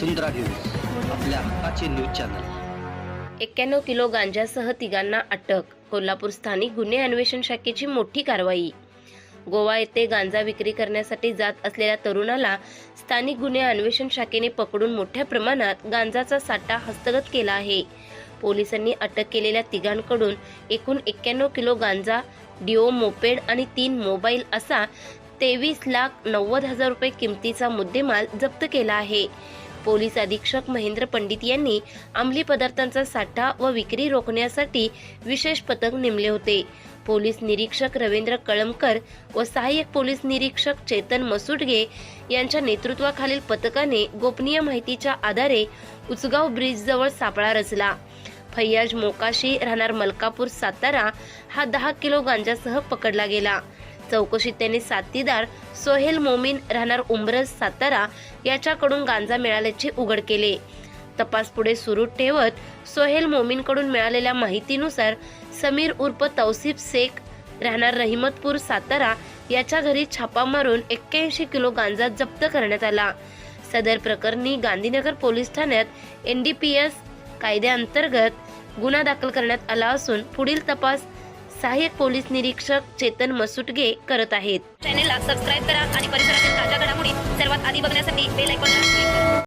वसुंधरा news आपल्या हक्काचे news channel. एक्क्याण्णव किलो गांजासह तिघांना अटक कोल्हापूर स्थानिक गुन्हे अन्वेषण शाखेची मोठी कारवाई. गोवा येथे गांजा विक्री करण्यासाठी जात असलेल्या तरुणाला स्थानिक गुन्हे अन्वेषण शाखेने पकडून मोठ्या प्रमाणात गांजाचा साठा हस्तगत केला आहे. पोलिसांनी अटक केलेल्या तिघांकडून एकूण एक्क्याण्णव किलो गांजा डिओ मोपेड आणि तीन मोबाईल असा तेवीस लाख नव्वद हजार रुपये किमतीचा मुद्देमाल जप्त केला आहे. पोलीस अधीक्षक महेंद्र पंडित यांनी अंमली पदार्थांचा साठा व विक्री रोखण्यासाठी विशेष पथक नेमले होते. पोलीस निरीक्षक रवींद्र कळमकर व सहाय्यक पोलीस निरीक्षक चेतन मसुडगे यांच्या नेतृत्वाखालील पथकाने गोपनीय माहितीच्या आधारे उचगाव ब्रिजजवळ सापळा रचला. फैयाज मोकाशी राहणार मलकापूर सातारा हा दहा किलो गांजासह पकडला गेला. चौकशीत त्यांनी साथीदार सोहेल मोमीन राहणार उंबरज सातारा याच्याकडून गांजा मिळाल्याचे उघड केले. तपास पुढे सुरू ठेवत सोहेल मोमीनकडून मिळालेल्या माहितीनुसार समीर उर्फ तौसिफ शेख राहणार रहिमतपूर सातारा याच्या घरी छापा मारून एक्क्याऐंशी किलो गांजा जप्त करण्यात आला. सदर प्रकरणी गांधीनगर पोलीस ठाण्यात एन डी पी एस कायद्याअंतर्गत गुन्हा दाखल करण्यात आला असून पुढील तपास सहाय्यक पोलीस निरीक्षक चेतन मसुटगे करत आहेत. चॅनेलला सबस्क्राईब करा आणि परिसरातील ताज्या घडामोडी सर्वात आधी बघण्यासाठी बेल ऐकून